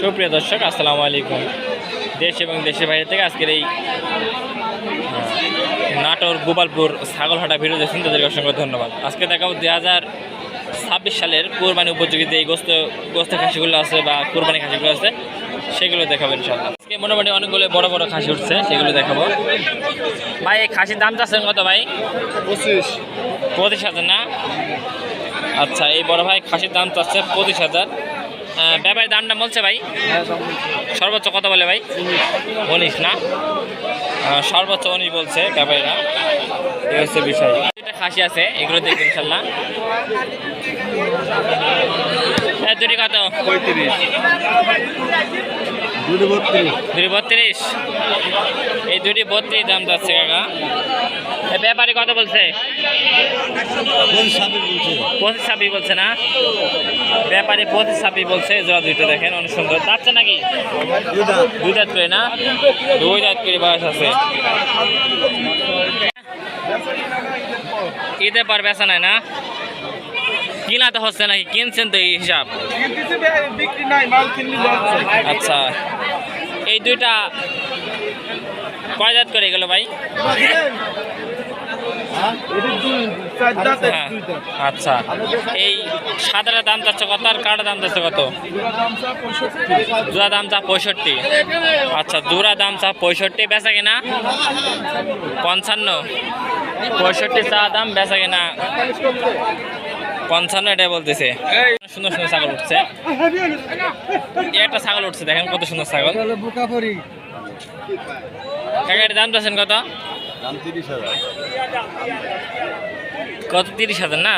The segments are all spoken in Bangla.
সুপ্রিয় দর্শক আসসালামু আলাইকুম। দেশ এবং দেশের বাইরে থেকে আজকের এই নাটোর গোপালপুর ছাগলহাটা ভিডিও দেখছেন তাদেরকে অসংখ্য ধন্যবাদ। আজকে দেখাবো দুই হাজার ছাব্বিশ সালের কোরবানি উপযোগী যে এই গোস্ত গোস্ত খাসিগুলো আছে বা কোরবানি খাসিগুলো আছে সেগুলো দেখাবো ইনশাল্লাহ আজকে মোটামুটি অনেকগুলো বড় বড় খাসি উঠছে সেগুলো দেখাবো। ভাই এই খাসির দাম চাচ্ছেন কত ভাই? পঁচিশ। পঁচিশ হাজার না? আচ্ছা এই বড় ভাই খাসির দাম চাচ্ছে পঁচিশ হাজার। আহ, ব্যাপারীর দামটা বলছে ভাই? সর্বোচ্চ কত বলে ভাই? উনিশ না? সর্বোচ্চ উনিশ বলছে ব্যাপারীরা এই হচ্ছে বিষয়। খাসি আছে এগুলো দেখবেন ইনশাল্লাহ। দুটি কত? পঁয়ত্রিশ। দুটো বত্রিশ। এই দুটি বত্রিশ দাম যাচ্ছে কাকা। ব্যাপারী কত বলছে। পঁচিশ ছাব্বিশ বলছে। না? ব্যাপারী পঁচিশ ছাব্বিশ বলছে। জোড়া দুইটা দেখেন অনেক সুন্দর। যাচ্ছে নাকি? দুই দাঁত করে না? দুই দাঁত করে বয়স আছে। ঈদে পর বেচা নাই না? কিনাতে হচ্ছে নাকি? কিনছেন তো এই হিসাব? আচ্ছা। এই দুইটা কয় দাঁত করে গেল ভাই? হ্যাঁ আচ্ছা। এই সাদাটা দাম যাচ্ছে কত আর কাটা দাম যাচ্ছে কত? জোড়া দাম চা পঁয়ষট্টি। আচ্ছা জোড়া দাম চা পঁয়ষট্টি বেচা কিনা? পঞ্চান্ন। পঁয়ষট্টি চা দাম বেচা কিনা? পঞ্চান্ন এটাই বলতেছে। সুন্দর সুন্দর ছাগল উঠছে। একটা ছাগল উঠছে দেখেন কত সুন্দর ছাগল। বুকাপুরি কাকা এটার দাম চাচ্ছেন কত? কত তিরিশ হাজার না?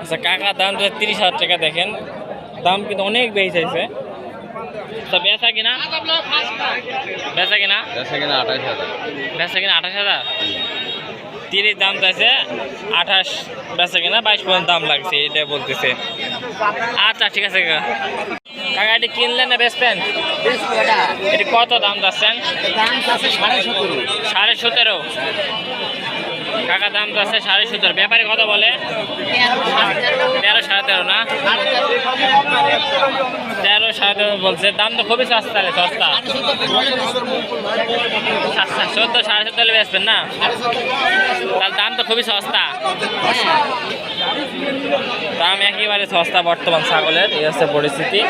আচ্ছা কাকা দাম তো তিরিশ হাজার টাকা দেখেন। দাম কিন্তু অনেক বেশি চাইছে তো বেচা কিনা? বেচা কিনা? বেচা কিনা আঠাশ হাজার। বেচা কিনা আঠাশ হাজার? তিরিশ দাম চাইছে আঠাশ বেচা কিনা বাইশ পর্যন্ত দাম লাগছে এটা বলতেছে। আচ্ছা ঠিক আছে কাকা। এটি কিনলেন না বেচবেন এটি কত দাম যাচ্ছেন সাড়ে সতেরো। কাকা দাম তো আছে সাড়ে সতেরো ব্যাপারে কত বলে। তেরো সাড়ে তেরো না? তেরো সাড়ে তেরো বলছে। দাম তো খুবই সস্তা রে, সস্তা। চোদ্দ সাড়ে হলে বেচবেন না? তার দাম তো খুবই সস্তা। দাম একেবারে সস্তা বর্তমান ছাগলের, এই হচ্ছে পরিস্থিতি।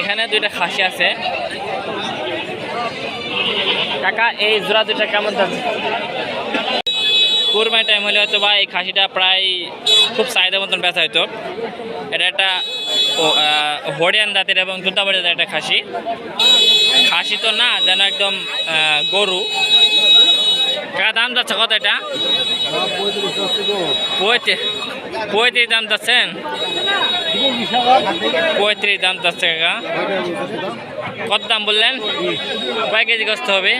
এখানে দুইটা খাসি আছে। কাকা, এই জোড়া দুটা কেমন যাচ্ছে কোরবানি টাইম হলে হয়তো বা এই খাসিটা প্রায় খুব চাহিদা মতন বেচা হতো এটা একটা হরিয়ান জাতের এবং দুটাবাড়ি জাতের একটা খাসি। খাসি তো না, যেন একদম গরু। কাকা দাম যাচ্ছে কত এটা? পঁয়ত্রিশ দাম যাচ্ছেন? পঁয়ত্রিশ দাম যাচ্ছে কাকা। কত দাম বললেন? কয় কেজি গোস্ত হবে?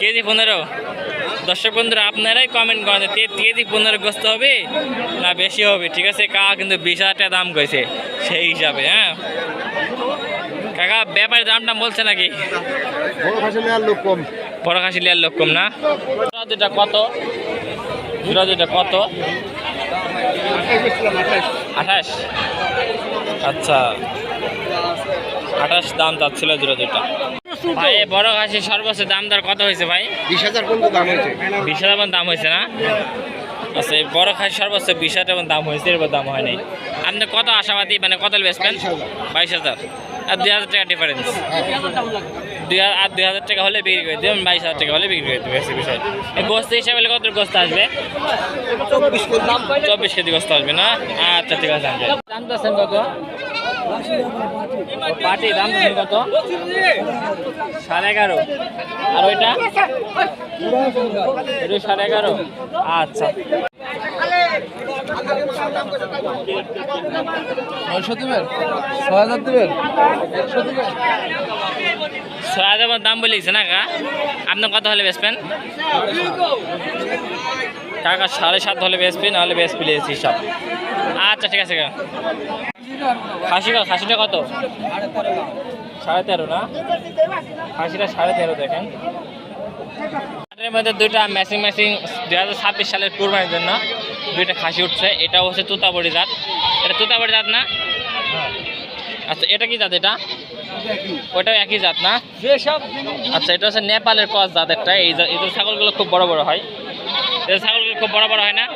কেজি পনেরো। দর্শক বন্ধুরা, আপনারাই কমেন্ট করেন কেজি পনেরো গোস্ত হবে না বেশি হবে। ঠিক আছে, কাকা কিন্তু বিশ দাম কইছে, সেই হিসাবে হ্যাঁ? কাকা ব্যাপারের দামটা বলছে নাকি? বড় খাসি নেওয়ার লোক কম। বড় খাসি লিয়ার লোক কম না? দুটা কত? জোড়া দুটা কত? আঠাশ। আচ্ছা। আঠাশ দাম চাচ্ছিল জোড়া দুটা ভাই বড় খাসি সর্বোচ্চ দাম দর কত হয়েছে ভাই? বিশ হাজার পর্যন্ত দাম হয়েছে। বিশ হাজার দাম হয়েছে না? আচ্ছা এই বড় খাসি সর্বোচ্চ বিশ হাজার দাম হয়েছে এরপর দাম হয় নাই। আপনি কত আশাবাদী মানে কত বেচবেন? বাইশ হাজার। আর দুই হাজার টাকা ডিফারেন্স দুই হাজার আর দুই হাজার টাকা হলে বিক্রি করে দেবেন বাইশ হাজার টাকা হলে বিক্রি করে দেবে বেশি বিষয়। গোস্ত হিসাবে হলে কত গোস্ত আসবে? চব্বিশ কেজি গোস্ত আসবে না? আচ্ছা ঠিক আছে আনবে। দাম কত? পাটি দাম কত? সাড়ে এগারো। আর ওইটা? এটা সাড়ে এগারো। আচ্ছা। হাজার দাম বলেছে না কা আপনি কত হলে বেচবেন? কাকা সাড়ে সাত হলে বেচবি, নাহলে বেচ প্লেস সব। আচ্ছা ঠিক আছে কাকা খাসি খাসিটা কত? সাড়ে তেরো না? খাসিটা সাড়ে তেরো দেখেন। মধ্যে দুইটা ম্যাচিং ম্যাচিং দু হাজার ছাব্বিশ সালের কুরবানির জন্য। দুইটা খাসি উঠছে এটা হচ্ছে তুতাবড়ি জাত। এটা তুতাবড়ি জাত না? আচ্ছা এটা কি জাত এটা? ওটাও একই জাত না? আচ্ছা এটা হচ্ছে নেপালের কস জাত একটা। এই এই ছাগলগুলো খুব বড় বড় হয়। এই ছাগলগুলো খুব বড় বড় হয় না?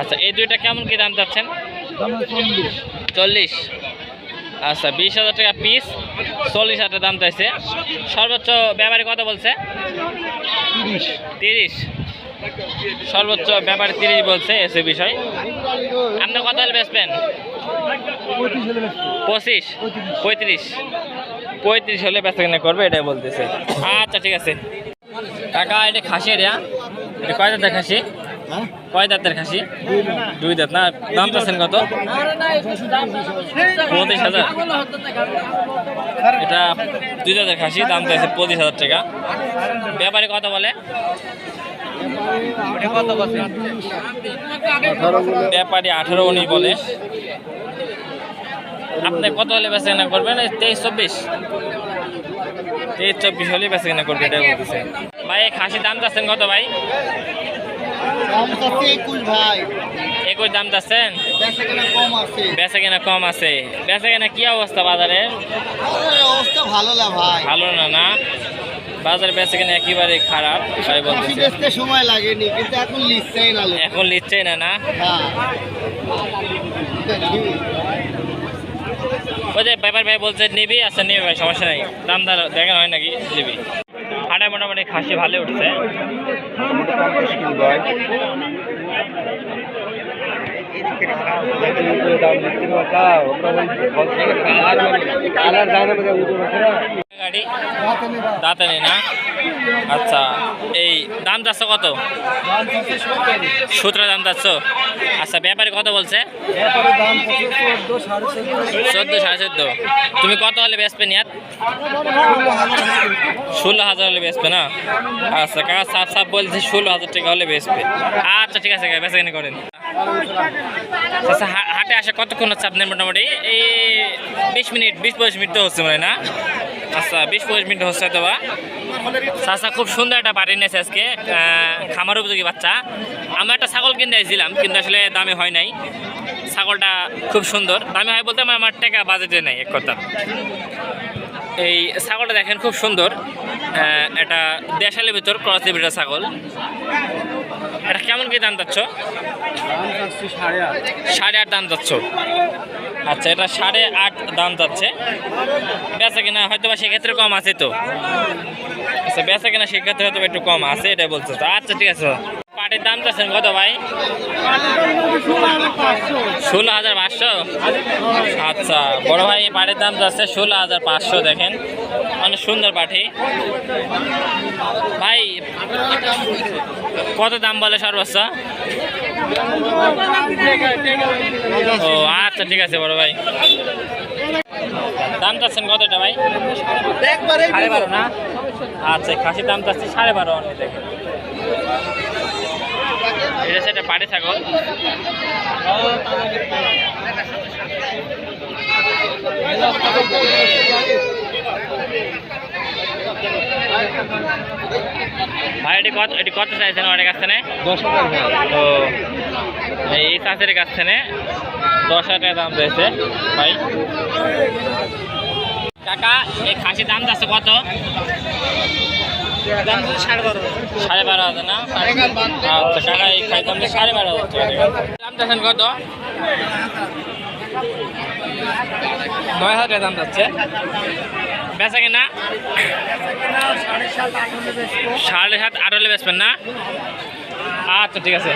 আচ্ছা এই দুইটা কেমন কি দাম চাচ্ছেন? চল্লিশ। আচ্ছা বিশ হাজার টাকা পিস চল্লিশ হাজার দাম চাইছে। সর্বোচ্চ ব্যাপারে কত বলছে? তিরিশ। সর্বোচ্চ ব্যাপারে তিরিশ বলছে এসে বিষয়। আপনি কত হলে বেচবেন পঁচিশ। পঁয়ত্রিশ। পঁয়ত্রিশ হলে বেচা কেনা করবে, এটাই বলতেছে। আচ্ছা ঠিক আছে। টাকা এটা খাসি এটা এটা কয় দাঁতের খাসি? কয় দাঁতের খাসি? দুই দাঁত না? দাম চাচ্ছেন কত? পঁচিশ হাজার। এটা দুই দাঁতের খাসি, দাম চাইছে পঁচিশ হাজার টাকা। ব্যাপারে কথা বলে। ব্যাপারী আঠারো উনিশ বলে। আপনি কত হলে বেচা কেনা করবেন? তেইশ চব্বিশ। তেইশ চব্বিশ হলে বেচা কেনা করবে এটা বলতেছে। ভাই খাসির দাম চাচ্ছেন কত ভাই? একুশ দাম চাচ্ছেন? বেচা কেনা কম আছে। বেচা কেনা কম আছে বেচা কেনা কি অবস্থা বাজারে অবস্থা ভালো না ভাই। ভালো না না? বাজারে বেচা কেনা একেবারে খারাপ কফি বলতেছে। সময় লাগেনি কিন্তু এখন লিখছেই না লোক। এখন নিচ্ছে না না? হ্যাঁ। ওই যে ব্যাপার ভাই বলছে নিবি আচ্ছা নিবি ভাই সমস্যা নাই। দাম দর দেখা হয় নাকি? নিবি। হাটে মোটামুটি খাসি ভালো উঠছে। গাড়ি দাঁতে নেই না? আচ্ছা এই দাম যাচ্ছে কত? সতেরো দাম যাচ্ছ। আচ্ছা ব্যাপারে কত বলছে? চোদ্দ সাড়ে চোদ্দ। তুমি কত হলে বেচবে নিয়াত? ষোলো হাজার হলে বেচবে না? আচ্ছা কাকা সাপ সাপ বলছে ষোলো হাজার টাকা হলে বেচবে। আচ্ছা ঠিক আছে বেচা কিনে করেন। আচ্ছা হাটে আসে কতক্ষণ হচ্ছে আপনার মোটামুটি? এই বিশ মিনিট, বিশ পঁচিশ মিনিট তো হচ্ছে মানে না? আচ্ছা বিশ পঁচিশ মিনিট হচ্ছে বা চাষা খুব সুন্দর একটা বাড়ি নিয়েছে আজকে খামার উপযোগী বাচ্চা। আমরা একটা ছাগল কিনতে এসেছিলাম, কিন্তু আসলে দামে হয় নাই। ছাগলটা খুব সুন্দর। দামে হয় বলতে আমার আমার টাকা বাজেটে নেই, এক কথা। এই ছাগলটা দেখেন খুব সুন্দর এটা দেশালের ভিতর, ক্রস লিবিটার ছাগল। এটা কেমন কি দাম যাচ্ছ সাড়ে আট। দাম যাচ্ছ আচ্ছা এটা সাড়ে আট দাম যাচ্ছে বেচা কিনা হয়তো বা সেক্ষেত্রে কম আছে তো। আচ্ছা বেচা কিনা সেক্ষেত্রে হয়তো একটু কম আছে এটা বলছো তো আচ্ছা ঠিক আছে। পাটির দাম চাচ্ছেন কত ভাই? ষোলো হাজার পাঁচশো। আচ্ছা বড় ভাই পাটির দাম যাচ্ছে ষোলো হাজার পাঁচশো দেখেন। অনেক সুন্দর পাঠি। ভাই, কত দাম বলে সর্বোচ্চ? ও আচ্ছা ঠিক আছে, বড় ভাই। দাম চাচ্ছেন কতটা ভাই? সাড়ে বারো না? আচ্ছা খাসির দাম চাচ্ছি সাড়ে বারো অনেক দেখেন। এটা সেটা পাটি ছাগল। ভাই এটি কত এটি কত চাইছেন অনেক কাছ থেকে দশ হাজার এই চাষের কাছ থেকে দশ হাজার টাকা দাম রয়েছে ভাই। কাকা এই খাসির দাম যাচ্ছে কত? সাড়ে বারো সাড়ে বারো হাজার না? আচ্ছা কাকা এই খাসির দাম সাড়ে বারো হাজার দাম যাচ্ছেন কত? নয় হাজার টাকা দাম যাচ্ছে। বেচা কিনা? সাড়ে সাত আট হলে বেচবেন না? আচ্ছা ঠিক আছে।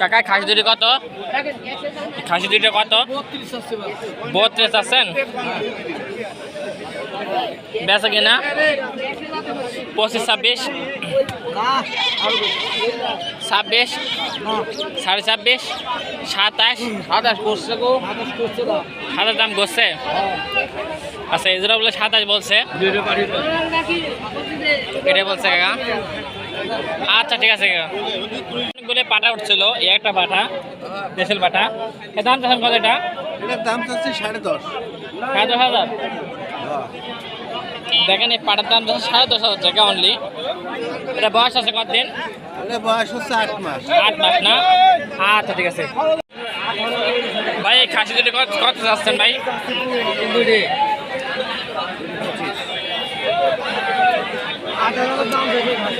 কাকা, খাসি দুটি কত? খাসি দুইটা কত? বত্রিশ আছেন? বেচা কিনা? পঁচিশ, ছাব্বিশ? ছাব্বিশ সাড়ে ছাব্বিশ সাতাশ। সাতাশ করছে গো। সাতাশ দাম করছে? আচ্ছা এজরা বলে সাতাশ বলছে। এটাই বলছে কাকা। আচ্ছা ঠিক আছে কাকা। অনেকগুলো পাটা উঠছিল এই একটা পাটা দেশের পাটা। এর দাম চাচ্ছেন কত এটা? এটার দাম চাচ্ছি সাড়ে দশ। সাড়ে দশ হাজার। দেখেন এই পাটার দাম সাড়ে দশ হাজার টাকা অনলি এটা বয়স আছে কতদিন বয়স হচ্ছে আট মাস। আট মাস না? আচ্ছা ঠিক আছে। ভাই এই খাসি দুটো কত যাচ্ছেন ভাই?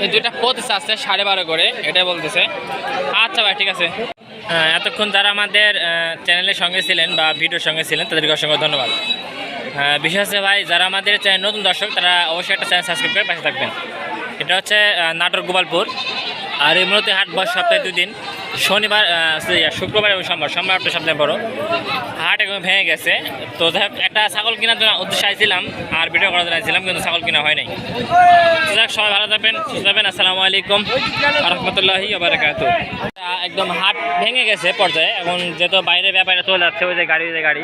এই দুইটা পঁচিশ আসছে সাড়ে বারো করে এটাই বলতেছে। আচ্ছা ভাই ঠিক আছে। এতক্ষণ যারা আমাদের চ্যানেলের সঙ্গে ছিলেন বা ভিডিওর সঙ্গে ছিলেন তাদেরকে অসংখ্য ধন্যবাদ। বিশেষ আছে ভাই, যারা আমাদের চ্যানেল নতুন দর্শক, তারা অবশ্যই একটা চ্যানেল সাবস্ক্রাইব করে পাশে থাকবেন। এটা হচ্ছে নাটোর গোপালপুর। আর এই মূলত হাট বস সপ্তাহে দুই দিন শনিবার শুক্রবার এবং সোমবার সোমবার একটা সপ্তাহে বড়। হাট একদম ভেঙে গেছে। তো যাই একটা ছাগল কেনার জন্য উদ্দেশ্যে আইছিলাম, আর ভিডিও করার জন্য আইছিলাম, কিন্তু ছাগল কেনা হয় নাই। তো যাই সবাই ভালো থাকবেন, সুস্থ থাকবেন, আসসালামু আলাইকুম রহমতুল্লাহি একদম হাট ভেঙে গেছে পর্যায়ে, এখন যেহেতু বাইরে ব্যাপারে চলে যাচ্ছে, ওই যে গাড়ি যে গাড়ি।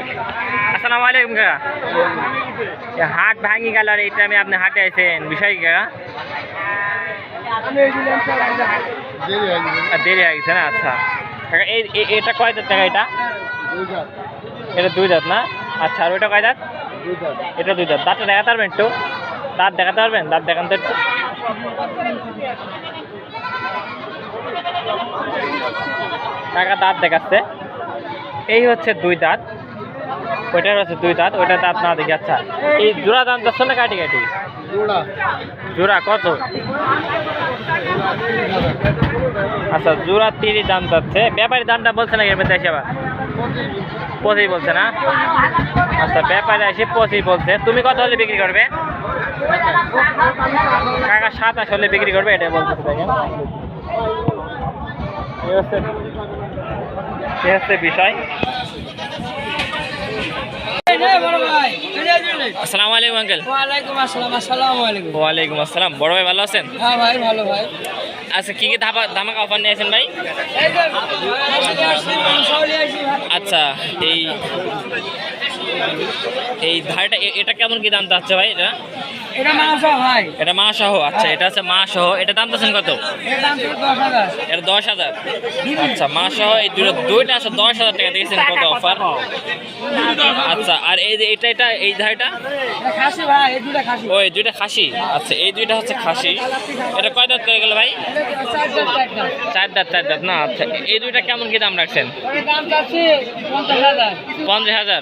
আসসালামু আলাইকুম, কাকা। হাট ভাঙি গেল আর এই টাইমে আপনি হাটে আইছেন, বিষয় কাকা? দেরি হয়ে গেছে। না? আচ্ছা। এই এটা কয় দাঁত টাকা এটা? এটা দুই দাঁত না? আচ্ছা আর ওইটা কয় দাঁত এটা দুই দাঁত দাঁতটা দেখাতে পারবেন একটু? দাঁত দেখাতে পারবেন? দাঁত দেখান তো একটু। কাকা দাঁত দেখাচ্ছে। এই হচ্ছে দুই দাঁত। ওইটার হচ্ছে দুই দাঁত। ওইটার দাঁত না দেখি আচ্ছা। এই জোড়া দাম যাচ্ছে না কাটি কাটি? জোড়া। কত? আচ্ছা জোড়া তিরিশ দাম যাচ্ছে। ব্যাপারী দামটা বলছে না এবার দেশে আবার? পঁচিশ বলছে না? আচ্ছা ব্যাপারে এসে পঁচিশ বলছে। তুমি কত হলে বিক্রি করবে? কাকা সাতাশ হলে বিক্রি করবে এটা বলতেছে দেখেন। বিষয়। আসসালামু আলাইকুম আঙ্কেল ওয়ালাইকুম আসসালাম আসসালামু আলাইকুম। ওয়ালাইকুম আসসালাম। বড় ভাই ভালো আছেন? হ্যাঁ ভাই ভালো ভাই। আচ্ছা কি কি ধাপা ধামাকা অফার নিয়েছেন ভাই। আচ্ছা এই এই ধারটা এ- এটা কেমন কি দাম চাচ্ছে ভাই এটা? এটা মাংস ভাই। এটা মা সহ আচ্ছা এটা আছে মা সহ। এটা দাম চাচ্ছেন কত? দাম এটা দশ হাজার। আচ্ছা মা সহ এই দুটো দুইটা আছে দশ হাজার টাকা দিয়েছেন কত অফার? আচ্ছা আর এই যে এটা এটা এই ধারটা? এটা খাসি ভাই এই দুটা খাসি। ওই দুইটা খাসি? আচ্ছা এই দুইটা হচ্ছে খাসি। এটা কয় দাঁত করে গেল ভাই? চার দাঁত চার দাঁত না আচ্ছা এই দুইটা কেমন কি দাম রাখছেন? দাম পঞ্চাশ হাজার।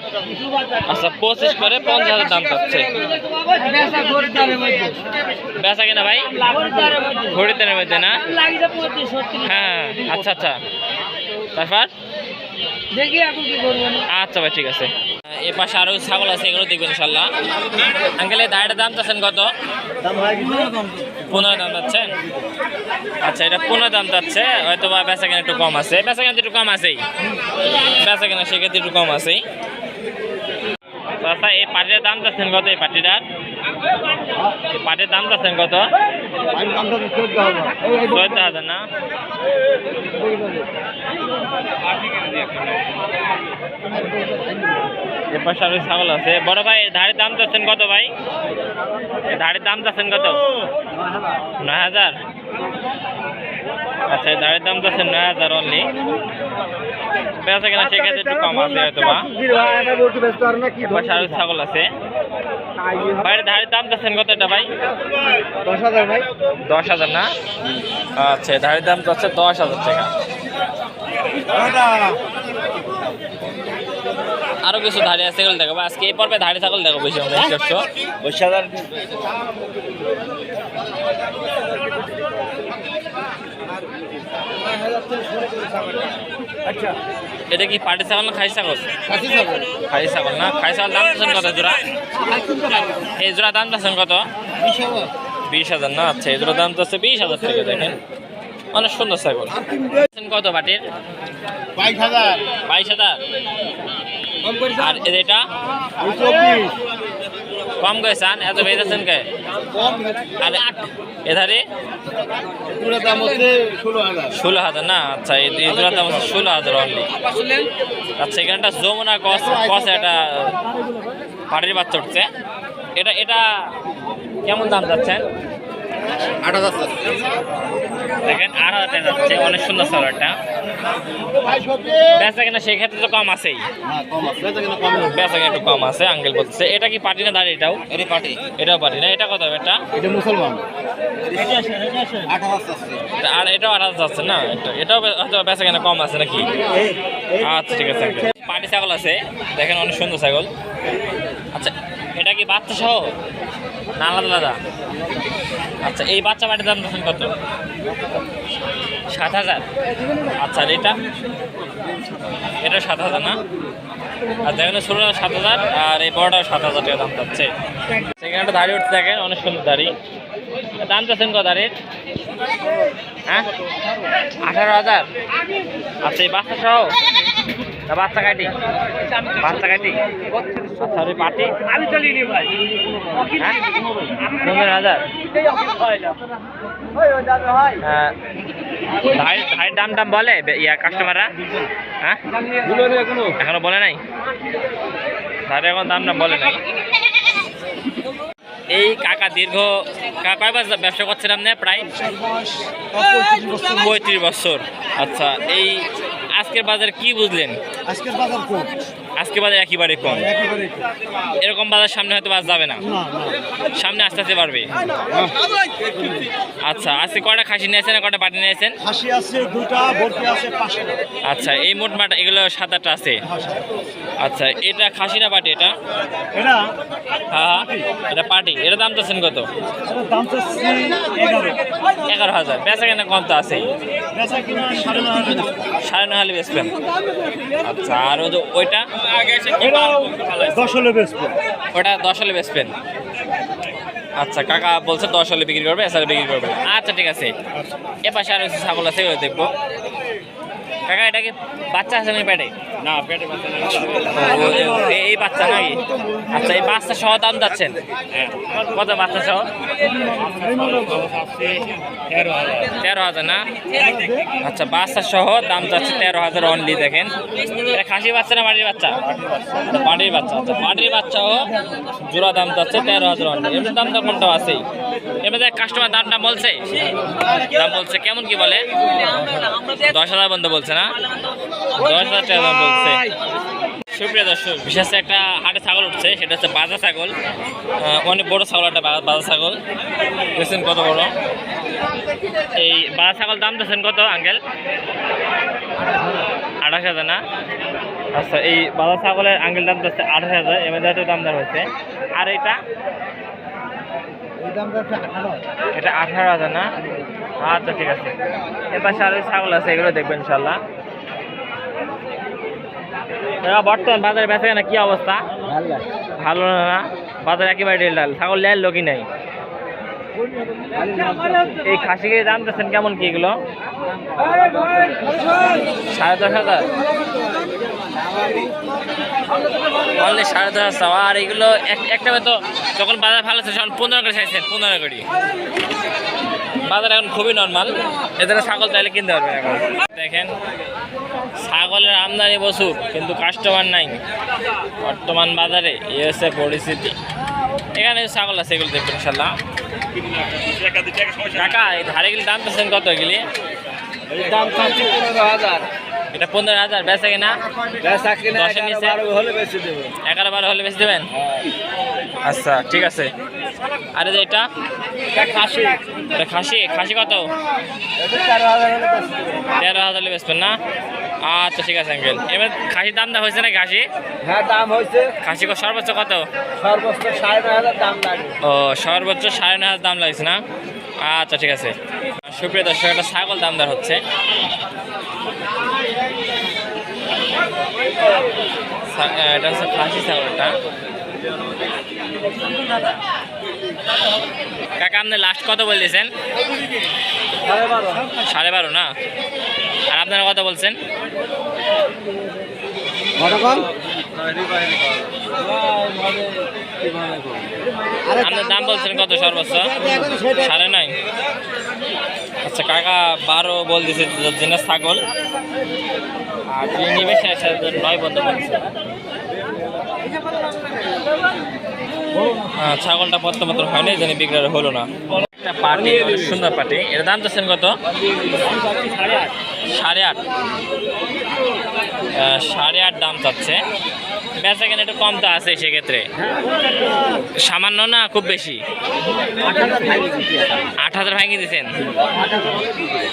আচ্ছা পঁচিশ করে পঞ্চাশ হাজার দাম চাচ্ছে। বেচা কিনা ভাই? গরিদারের মধ্যে না? হ্যাঁ আচ্ছা আচ্ছা। তারপর? আচ্ছা ভাই, ঠিক আছে। এ পাশে আরও ছাগল আছে, এগুলো দেখবেন ইনশাল্লাহ। আঙ্কেল দাঁড়িটার দাম চাচ্ছেন কত? পনেরো দাম যাচ্ছেন আচ্ছা এটা পনেরো দাম যাচ্ছে হয়তো বা বেচা কেনা একটু কম আছে। বেচা কেনা একটু কম আছেই। বেচা কেনা সেক্ষেত্রে একটু কম আছেই। আচ্ছা এই পাটিটার দাম চাচ্ছেন কত এই পাটিটার পাটির দাম চাচ্ছেন কত? চোদ্দ হাজার না? ছাগল আছে। বড় ভাই ধারের দাম চাচ্ছেন কত ভাই? ধারের দাম চাচ্ছেন কত? নয় হাজার। আচ্ছা ধারের দাম চাচ্ছেন নয় হাজার অনলি বেচা কিনা সেক্ষেত্রে একটু কম আছে হয়তো বা। ছাগল আছে। ভাইয়ের ধারের দাম কত এটা ভাই? দশ হাজার ভাই। দশ হাজার না? আচ্ছা ধারের দাম চাচ্ছে দশ হাজার টাকা। আরও কিছু ধারে আছে দেখো আজকে এই পর্বে ধারে ছাগল দেখো বেশি আমরা একশো হাজার। আচ্ছা। এটা কি পাটি ছাগল না ছাগল? খাসি ছাগল। খাই ছাগল না? খাই ছাগল দাম চাচ্ছেন কত জোড়া? এই জোড়া দাম চাচ্ছেন কত? বিশ হাজার। না? আচ্ছা এই জোড়া দাম চাচ্ছে বিশ হাজার টাকা দেখেন। অনেক সুন্দর ছাগল। কত বাটির বাইশ হাজার। বাইশ হাজার। আর এটা? চব্বিশ। কম গেছেন এত বেঁধেছেন কে? আর এধারে? ষোলো হাজার। না? আচ্ছা জোড়ার দাম হচ্ছে ষোলো হাজার অনলি আচ্ছা এখানটা যমুনা কস কস একটা পাটির বাচ্চা উঠছে। এটা এটা কেমন দাম যাচ্ছেন? আট হাজার দেখেন আট হাজার টাকা যাচ্ছে অনেক সুন্দর সালোয়ারটা। বেচা কিনা সেই ক্ষেত্রে তো কম আছেই। হ্যাঁ কম আছে। বেচা কিনা কম একটু কম আছে আঙ্কেল বলতেছে। এটা কি পার্টি না দাঁড়িয়ে এটাও? এর পার্টি। এটাও পার্টি না? এটা কত হবে এটা? মুসলমান। আর এটাও আট হাজার যাচ্ছে না? এটা- এটাও বেচা কিনা কম আছে নাকি? আচ্ছা ঠিক আছে পার্টি ছাগল আছে। দেখেন অনেক সুন্দর ছাগল। আচ্ছা এটা কি বাচ্চা সহ? না, আলাদা আলাদা। আচ্ছা এই বাচ্চা বাড়ির দাম দেখেন কত? সাত হাজার। আচ্ছা এটা? এটা সাত হাজার না? আর দেখেন ছোটো সাত হাজার, আর এই বড়টা সাত হাজার টাকা দাম যাচ্ছে সেখানে একটা দাড়ি উঠতে দেখেন, অনেক সুন্দর দাড়ি। দাম চাচ্ছেন কত হ্যাঁ? আঠারো হাজার। আচ্ছা এই বাচ্চা সহ বাচ্চা কাটি? বাচ্চা কাটি? আচ্ছা ওই পাটি? আমি চলিনি ভাই। হ্যাঁ? পনেরো হাজার। হ্যাঁ। ভাইয়ের দাম টাম বলে ইয়া কাস্টমাররা হ্যাঁ? এখনও বলে নাই? ভাইয়ের এখন দাম টাম বলে নাই। এই কাকা দীর্ঘ কয় বছর ব্যবসা করছিলাম না প্রায়? পঁয়ত্রিশ বছর। আচ্ছা এই আজকের বাজার কি বুঝলেন? আজকের বাজার কম। আজকের বাজার একেবারে কম। এরকম বাজার সামনে হয়তো বাস যাবে না। সামনে আস্তে আস্তে পারবে আচ্ছা আজকে কটা খাসি নিয়েছেন কটা কয়টা পাটি নিয়েছেন খাসি আছে দুটা বরফি আছে পাঁচটা। আচ্ছা এই মোট মাঠ এগুলো সাত আটটা আছে। আচ্ছা এটা খাসি না পাটি এটা? এটা? হ্যাঁ হ্যাঁ এটা পাটি। এটা দাম চাচ্ছেন কত? এগারো। হাজার। বেচা কেনা কম তো কিনা সাড়ে নয় হলে বেচবেন? আচ্ছা আর ওইটা? দশ হলে বেচবো। ওটা দশ হলে বেচবেন? আচ্ছা কাকা বলছে দশ হলে বিক্রি করবে এসারে বিক্রি করবে। আচ্ছা ঠিক আছে। এ পাশে আর ছাগল আছে দেখব। কাকা এটা কি বাচ্চা আছে নাকি পেটে? না পেটে এই বাচ্চা নাকি? আচ্ছা এই বাচ্চা সহ দাম যাচ্ছেন? কত বাচ্চা সহ? তেরো হাজার না? আচ্ছা বাচ্চা সহ দাম যাচ্ছে তেরো হাজার অনলি দেখেন। এটা খাসি বাচ্চা না মাটির বাচ্চা? মাটির বাচ্চা আচ্ছা মাটির বাচ্চা ও জোড়া দাম যাচ্ছে তেরো হাজার অনলি এমনি দাম তো কোনটাও আছেই। এমনি কাস্টমার দামটা বলছে। দাম বলছে, কেমন কি বলে? দশ হাজার পর্যন্ত বলছে না? দশ হাজার টাকা বলছে। সুপ্রিয় দর্শক বিশেষ একটা হাটে ছাগল উঠছে, সেটা হচ্ছে বাজা ছাগল। অনেক বড় ছাগল একটা বাজা ছাগল। দেখছেন কত বড়? এই বাজা ছাগল দাম দিচ্ছেন কত, আঙ্কেল? আঠাশ হাজার না? আচ্ছা এই বাজা ছাগলের আঙ্কেল দাম দিচ্ছে আঠাশ হাজার এমনি দাম দাম হচ্ছে আর এটা এই দাম যাচ্ছে আঠারো এটা আঠারো হাজার। না? আচ্ছা ঠিক আছে। এর পাশে আরও ছাগল আছে এগুলো দেখবেন ইনশাল্লাহ বর্তমান বাজারে বেচা কেনা কি অবস্থা? ভালো না? বাজার একেবারে ডেল ডাল ছাগল লেয়ার লোকই নাই। এই খাসিকে দাম দিচ্ছেন কেমন কি এগুলো? সাড়ে দশ হাজার। অনলি সাড়ে দশ হাজার। আর এগুলো এক- একটা তো যখন বাজার ভালো ছিল তখন পনেরো করে চাইছেন পনেরো করে। বাজার এখন খুবই নর্মাল এদের ছাগল চাইলে কিনতে পারবেন এখন। দেখেন, ছাগলের আমদানি প্রচুর, কিন্তু কাস্টমার নাই। বর্তমান বাজারে এই হচ্ছে পরিস্থিতি। এখানে ছাগল আছে এগুলো দেখবেন, ইনশাল্লাহ। এই ধারে গেলে দাম পেয়েছেন কত এগুলি? দাম পনেরো হাজার। এটা পনেরো হাজার বেচা কিনা? দশের এগারো নিচে? বারো হলে বেশি এগারো বারো হলে বেশি দেবেন? আচ্ছা ঠিক আছে। আর যে এটা? খাসি। এটা খাসি? খাসি কত? তেরো হাজার হলে বেচবেন না? আচ্ছা ঠিক আছে আঙ্কেল। এবার খাসির দাম দা হয়েছে না খাসি? হ্যাঁ দাম হয়েছে। খাসি সর্বোচ্চ কত? সর্বোচ্চ সাড়ে নয় হাজার দাম লাগে। ও সর্বোচ্চ সাড়ে নয় হাজার দাম লাগছে না? আচ্ছা ঠিক আছে। সুপ্রিয় দর্শক একটা ছাগল দামদার হচ্ছে। এটা হচ্ছে খাসি ছাগলটা। কাকা আপনি লাস্ট কত বলতেছেন? সাড়ে বারো না? আর আপনারা কত বলছেন? আপনার দাম বলছেন কত সর্বোচ্চ? সাড়ে নয়? আচ্ছা কাকা বারো বল দিছে জেনে ছাগল। আর যে নিবে সে সে নয় বন্ধ বলছে ছাগলটা পত্র মতো হয়নি জানি বিক্রি হলো না। একটা পার্টি সুন্দর পার্টি। এর দাম চাচ্ছেন কত? সাড়ে আট। সাড়ে আট দাম চাচ্ছে। বেচা কেন একটু কম তো আছে সেক্ষেত্রে। সামান্য না, খুব বেশি। আট হাজার ভাঙিয়ে দিয়েছেন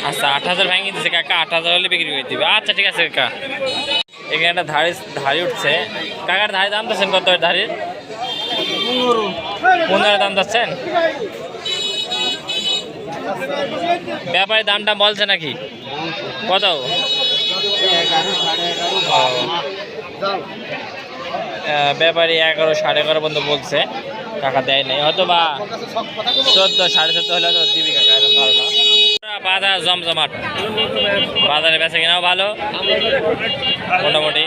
আচ্ছা আট হাজার ভাঙিয়ে দিচ্ছে কাকা, আট হাজার হলে বিক্রি করে দিবে। আচ্ছা ঠিক আছে কাকা। এখানে একটা ধাড়ি ধাড়ি উঠছে। কাকার ধাড়ি দাম চাচ্ছেন কত ধাড়ির? পনেরো। দাম চাচ্ছেন? ব্যাপারে দামটা বলছে নাকি? কত? ব্যাপারী এগারো সাড়ে এগারো পর্যন্ত বলছে, টাকা দেয় নাই। হয়তো বা চোদ্দ, সাড়ে চোদ্দ হলে হয়তো বাজার জমজমাট। বাজারে বেচে কিনাও ভালো, মোটামুটি।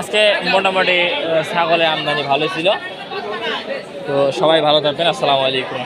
আজকে মোটামুটি ছাগলের আমদানি ভালো ছিল। তো সবাই ভালো থাকবেন, আসসালামু আলাইকুম।